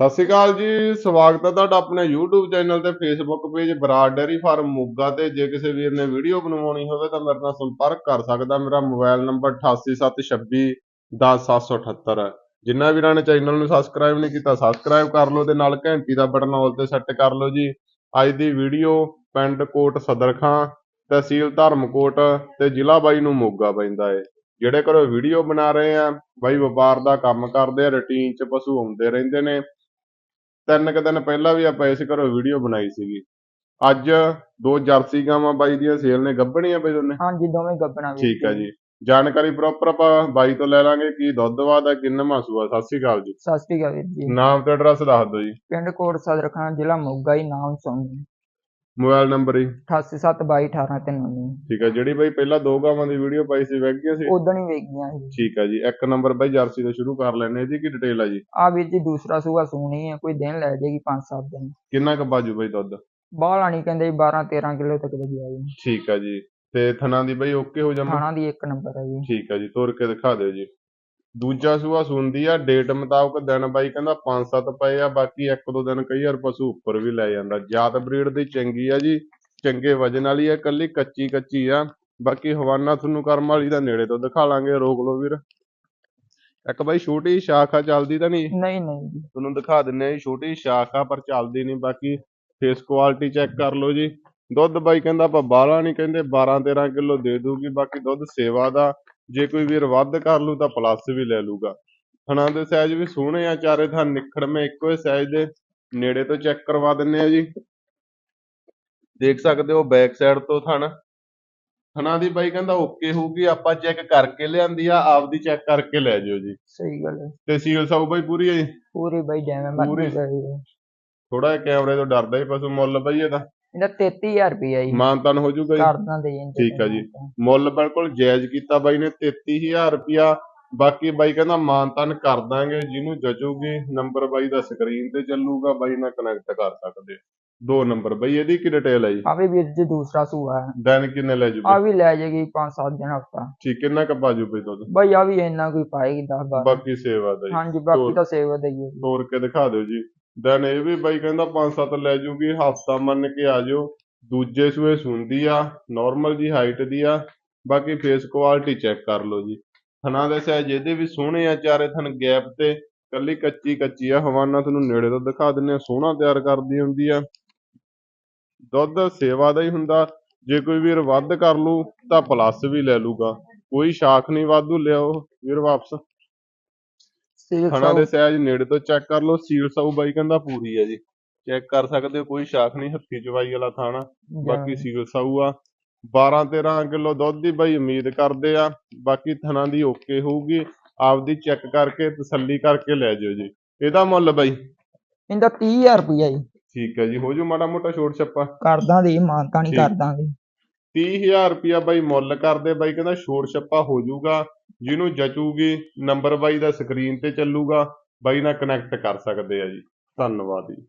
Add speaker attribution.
Speaker 1: ਸਤਿ ਸ਼੍ਰੀ ਅਕਾਲ ਜੀ, ਸਵਾਗਤ ਹੈ ਤੁਹਾਡਾ ਆਪਣੇ YouTube ਚੈਨਲ ਤੇ Facebook page Brar dairy farm Moga ਤੇ। ਜੇ ਕਿਸੇ ਵੀਰ ਨੇ ਵੀਡੀਓ ਬਣਵਾਉਣੀ ਹੋਵੇ ਤਾਂ ਮੇਰੇ ਨਾਲ ਸੰਪਰਕ ਕਰ ਸਕਦਾ। ਮੇਰਾ ਮੋਬਾਈਲ ਨੰਬਰ 8876210778 ਹੈ ਜਿਨ੍ਹਾਂ ਵੀਰਾਂ ਨੇ ਚੈਨਲ ਨੂੰ ਸਬਸਕ੍ਰਾਈਬ ਨਹੀਂ ਕੀਤਾ ਸਬਸਕ੍ਰਾਈਬ ਕਰ ਲਓ ਤੇ ਨਾਲ ਘੰਟੀ ਦਾ ਬਟਨ ਆਲ ਤੇ ਸੈੱਟ ਕਰ ਲਓ ਜੀ। ਅੱਜ ਦੀ ਵੀਡੀਓ ਪਿੰਡ ਕੋਟ ਸਦਰਖਾਂ, ਤਹਿਸੀਲ ਧਰਮਕੋਟ ਤੇ ਜ਼ਿਲ੍ਹਾ ਬਾਈ ਨੂੰ ਮੋਗਾ ਪੈਂਦਾ ਏ। ਜਿਹੜੇ ਘਰੋਂ ਵੀਡੀਓ ਬਣਾ ਰਹੇ ਆ, ਬਾਈ ਵਪਾਰ ਦਾ ਕੰਮ ਕਰਦੇ ਆ ਰੁਟੀਨ 'ਚ ਪਸ਼ੂ ਆਉਂਦੇ ਰਹਿੰਦੇ ਨੇ। ਤਿੰਨ ਕੁ ਦਿਨ ਪਹਿਲਾਂ ਵੀ ਆਪਾਂ ਇਸ ਘਰੋਂ ਵੀਡੀਓ ਬਣਾਈ ਸੀਗੀ। ਅੱਜ ਦੋ ਜਰਸੀ ਗਾਵਾਂ ਬਾਈ ਦੀਆਂ ਸੇਲ ਨੇ ਗੱਭਣੀਆਂ ਬਈ ਦੋਨੇ।
Speaker 2: ਹਾਂਜੀ ਦੋਵੇਂ ਗੱਬਣਾ ਵੀ
Speaker 1: ਠੀਕ ਹੈ ਜੀ। ਜਾਣਕਾਰੀ ਪ੍ਰੋਪਰ ਆਪਾਂ ਬਾਈ ਤੋਂ ਲੈ ਲਾਂਗੇ ਕੀ ਦੁੱਧ ਵਾਦਾ ਕਿੰਨਾ ਮਾਸੂਆ ਸਤਿ ਸ਼੍ਰੀ ਅਕਾਲ ਜੀ।
Speaker 2: ਸਤਿ ਸ਼੍ਰੀ ਅਕਾਲ ਵੀਰ ਜੀ।
Speaker 1: ਨਾਮ ਤੇ ਐਡਰੈਸ ਦੱਸ ਦਿਓ ਜੀ।
Speaker 2: ਪਿੰਡ ਕੋਟ ਸਦਰਖਾਨਾ ਜ਼ਿਲ੍ਹਾ ਮੋਗਾ ਹੀ ਨਾਮ ਸੋਨੀ
Speaker 1: ਮੋਬਾਈਲ ਨੰਬਰ ਜੀ।
Speaker 2: 887218
Speaker 1: ਠੀਕ ਹੈ ਜਿਹੜੀ ਬਾਈ ਪਹਿਲਾਂ ਦੋ ਗਾਵਾਂ ਦੀ ਵੀਡੀਓ ਪਾਈ ਸੀ ਵਗ ਗਈਆਂ ਸੀ?
Speaker 2: ਉਦੋਂ ਹੀ ਵੇਖ ਗਈਆਂ ਜੀ
Speaker 1: ਠੀਕ ਹੈ ਜੀ ਇੱਕ ਨੰਬਰ ਬਾਈ ਜਰਸੀ ਤੋਂ ਸ਼ੁਰੂ ਕਰ ਲੈਣੇ ਇਹਦੀ ਕੀ ਡਿਟੇਲ ਹੈ ਜੀ?
Speaker 2: ਆ ਵੀਰ ਜੀ ਦੂਸਰਾ ਸੂਆ ਸੂਣੀ ਹੈ ਕੋਈ ਦਿਨ ਲੈ ਜਾਏਗੀ 5-7 ਦਿਨ।
Speaker 1: ਕਿੰਨਾ ਕੁ ਬਾਜੂ ਬਾਈ ਦੁੱਧ?
Speaker 2: ਬਾਹਲਾ ਨਹੀਂ ਕਹਿੰਦੇ 12-13 ਕਿਲੋ ਤੱਕ ਦਾ ਗਿਆ ਜੀ
Speaker 1: ਠੀਕ ਹੈ ਜੀ ਤੇ ਥਣਾ ਦੀ ਬਾਈ ਓਕੇ ਹੋ ਜਾਂਦਾ?
Speaker 2: ਖਾਣਾ ਦੀ ਇੱਕ ਨੰਬਰ ਹੈ ਜੀ।
Speaker 1: ਠੀਕ ਹੈ ਜੀ ਤੁਰ ਕੇ ਦਿਖਾ ਦਿਓ ਜੀ। ਦੂਜਾ ਸੂਆ ਸੁਣਦੀ ਆ ਡੇਟ ਮੁਤਾਬਕ ਦਿਨ ਬਾਈ ਕਹਿੰਦਾ 5-7 ਪਏ ਆ ਬਾਕੀ ਇੱਕ ਦੋ ਦਿਨ ਕਈ ਵਾਰ ਪਸ਼ੂ ਉੱਪਰ ਵੀ ਲੈ ਜਾਂਦਾ। ਜਾਤ ਬਰੀਡ ਦੀ ਚੰਗੀ ਆ ਜੀ ਚੰਗੇ ਵਜਨ ਵਾਲੀ ਆ ਕੱਲੀ ਕੱਚੀ ਕੱਚੀ ਆ। ਬਾਕੀ ਹਵਾਨਾ ਤੁਹਾਨੂੰ ਕਰਮ ਵਾਲੀ ਦਾ ਨੇੜੇ ਤੋਂ ਦਿਖਾ ਲਾਂਗੇ ਰੋਕ ਲਓ ਵੀਰ। ਇੱਕ ਬਾਈ ਛੋਟੀ ਸ਼ਾਖਾ ਚੱਲਦੀ ਤਾਂ ਨਹੀਂ?
Speaker 2: ਨਹੀਂ ਨਹੀਂ ਜੀ।
Speaker 1: ਤੁਹਾਨੂੰ ਦਿਖਾ ਦਿੰਨੇ ਆ ਜੀ ਛੋਟੀ ਸ਼ਾਖਾ ਪਰ ਚੱਲਦੀ ਨਹੀਂ ਬਾਕੀ ਫੇਸ ਕੁਆਲਿਟੀ ਚੈੱਕ ਕਰ ਲਓ ਜੀ। ਦੁੱਧ ਬਾਈ ਕਹਿੰਦਾ ਆਪਾਂ ਬਾਹਲਾ ਨਹੀਂ ਕਹਿੰਦੇ 12 13 ਕਿਲੋ ਦੇ ਦੂਗੀ ਬਾਕੀ ਦੁੱਧ ਸੇਵਾ ਦਾ ਜੇ ਕੋਈ ਵੀਰ ਵੱਧ ਕਰ ਲੂ ਤਾਂ ਪਲੱਸ ਵੀ ਲੈ ਲੂਗਾ ਥਣਾ ਦੇ ਸਾਈਜ਼ ਵੀ ਸੋਹਣੇ ਆ ਚਾਰੇ ਥਾਂ ਨਿਖੜਵੇਂ ਇੱਕੋ ਹੀ ਸਾਈਜ਼ ਦੇ ਨੇੜੇ ਤੋਂ ਚੈੱਕ ਕਰਵਾ ਦਿੰਨੇ ਆ ਜੀ। ਦੇਖ ਸਕਦੇ ਹੋ ਬੈਕ ਸਾਈਡ ਤੋਂ ਥਣ ਥਣਾ ਦੀ ਬਾਈ ਕਹਿੰਦਾ ਓਕੇ ਹੋਊਗੀ ਆਪਾਂ ਚੈੱਕ ਕਰਕੇ ਲਿਆਂਦੀ ਆ ਆਪਦੀ ਚੈੱਕ ਕਰਕੇ ਲੈ ਜਿਓ ਜੀ।
Speaker 2: ਸਹੀ ਗੱਲ ਹੈ।
Speaker 1: ਤੇ ਸੀਲ ਸਾਊ ਬਾਈ ਪੂਰੀ ਹੈ ਜੀ?
Speaker 2: ਪੂਰੀ ਬਾਈ ਜਿਵੇਂ ਮਰਜ਼ੀ
Speaker 1: ਪੂਰੀ। ਥੋੜਾ ਕੈਮਰੇ ਤੋਂ ਡਰਦਾ ਹੀ ਪਸ਼ੂ ਮੁੱਲ ਬਈ ਇਹਦਾ
Speaker 2: ਇਹਦਾ 33000 ਰੁਪਇਆ ਜੀ।
Speaker 1: ਮਾਨਤਨ ਹੋ ਜਾਊਗਾ ਜੀ।
Speaker 2: ਕਰਦਾਂ ਦੇ ਜੀ
Speaker 1: ਠੀਕ ਆ ਜੀ। ਮੁੱਲ ਬਿਲਕੁਲ ਜਾਇਜ਼ ਕੀਤਾ ਬਾਈ ਨੇ 33000 ਰੁਪਿਆ ਬਾਕੀ ਬਾਈ ਕਹਿੰਦਾ ਮਾਨਤਨ ਕਰ ਦਾਂਗੇ ਜਿਹਨੂੰ ਜਚੂਗੀ ਨੰਬਰ ਬਾਈ ਦਾ ਸਕਰੀਨ ਤੇ ਚੱਲੂਗਾ ਬਾਈ ਨਾਲ ਕਨੈਕਟ ਕਰ ਸਕਦੇ। ਦੋ ਨੰਬਰ ਬਾਈ ਇਹਦੀ ਕੀ ਡਿਟੇਲ ਹੈ ਜੀ?
Speaker 2: ਆ ਵੀ ਵੀਰ ਜੀ ਦੂਸਰਾ ਸੂਆ ਹੈ।
Speaker 1: ਦਿਨ ਕਿੰਨੇ ਲੈ
Speaker 2: ਆ
Speaker 1: ਜੂਗੇ
Speaker 2: ਵੀ ਲੈ ਜਾਏਗੀ 5-7 ਦਿਨ ਹਫਤਾ।
Speaker 1: ਠੀਕ ਕਿੰਨਾ ਕ ਬਾਜੂ ਬਈ ਦੁੱਧ?
Speaker 2: ਬਾਈ ਆ ਵੀ ਇੰਨਾ ਕੋਈ ਪਾਏਗੀ 10 12
Speaker 1: ਬਾਕੀ ਸੇਵਾ ਦਾ ਜੀ।
Speaker 2: ਹਾਂਜੀ ਬਾਕੀ। ਤਾਂ ਸੇਵਾ ਦਾ ਹੀ ਹੈ ਜੀ।
Speaker 1: ਤੋਰ ਕੇ ਦਿਖਾ ਦਿਓ ਜੀ? ਦੈਨ ਇਹ ਵੀ ਬਾਈ ਕਹਿੰਦਾ 5-7 ਲੈ ਜੂਗੀ, ਹਫਤਾ ਮੰਨ ਕੇ ਆ ਜਾਓ। ਦੂਜੇ ਸੂਏ ਸੁੰਦੀ ਆ ਨਾਰਮਲ ਜੀ ਹਾਈਟ ਦੀ ਆ। ਬਾਕੀ ਫੇਸ ਕੁਆਲਿਟੀ ਚੈੱਕ ਕਰ ਲਓ ਜੀ। ਥਣਾ ਦੇ ਸਾਈਜ਼ ਇਹਦੇ ਵੀ ਸੋਹਣੇ ਆ, ਚਾਰੇ ਥਣ ਗੈਪ ਤੇ, ਕੱਲੀ ਕੱਚੀ ਕੱਚੀ ਆ। ਹਵਾਨਾ ਤੁਹਾਨੂੰ ਨੇੜੇ ਤੋਂ ਦਿਖਾ ਦਿੰਨੇ ਆ, ਸੋਹਣਾ ਤਿਆਰ ਕਰਦੀ ਹੁੰਦੀ ਆ। ਦੁੱਧ ਸੇਵਾ ਦਾ ਹੀ ਹੁੰਦਾ। ਜੇ ਕੋਈ ਵੀਰ ਵੱਧ ਕਰ ਲੂ ਤਾਂ ਪਲੱਸ ਵੀ ਲੈ ਲੂਗਾ ਕੋਈ ਸ਼ਾਖ ਨਹੀਂ ਵਾਧੂ ਲਿਆਓ, ਵੀਰ ਵਾਪਸ। ਥਣਾ ਦੇ ਸਾਈਜ਼ ਨੇੜੇ ਤੋਂ ਚੈੱਕ ਕਰ ਲਓ ਸੀਲ ਸਾਊ ਬਾਈ ਕਹਿੰਦਾ ਪੂਰੀ ਹੈ ਜੀ। ਚੈੱਕ ਕਰ ਸਕਦੇ ਹੋ ਕੋਈ ਸ਼ਾਖ ਨਹੀਂ ਹੱਥੀ ਚਵਾਈ ਵਾਲਾ ਥਾਣਾ ਬਾਕੀ ਸੀਲ ਸਾਊ ਆ। 12 13 ਕਿਲੋ ਦੁੱਧ ਦੀ ਬਾਈ ਉਮੀਦ ਕਰਦੇ ਆ ਬਾਕੀ ਥਣਾ ਦੀ ਓਕੇ ਹੋਊਗੀ। ਆਪਦੀ ਚੈੱਕ ਕਰਕੇ ਤਸੱਲੀ ਕਰਕੇ ਲੈ ਜਿਓ ਜੀ। ਇਹਦਾ ਮੁੱਲ ਬਾਈ?
Speaker 2: ਇਹਦਾ 30000 ਰੁਪਇਆ ਜੀ।
Speaker 1: ਠੀਕ ਹੈ ਜੀ ਹੋ ਜੂ ਮਾੜਾ ਮੋਟਾ ਛੋਟ ਛੱਪਾ।
Speaker 2: ਕਰਦਾਂ ਦੀ ਮਾਨਤਾ ਨਹੀਂ
Speaker 1: ਠੀਕ।
Speaker 2: ਕਰਦਾਂਗੇ
Speaker 1: 30000 ਰੁਪਿਆ ਬਾਈ ਮੁੱਲ ਕਰਦੇ ਬਾਈ ਕਹਿੰਦਾ ਛੋਟ ਛੱਪਾ ਹੋ ਜਾਊਗਾ ਜਿਹਨੂੰ ਜਚੂਗੀ ਨੰਬਰ ਬਾਈ ਦਾ ਸਕਰੀਨ ਤੇ ਚੱਲੂਗਾ, ਬਾਈ ਨਾਲ ਕਨੈਕਟ ਕਰ ਸਕਦੇ ਆ ਜੀ। ਧੰਨਵਾਦ ਜੀ।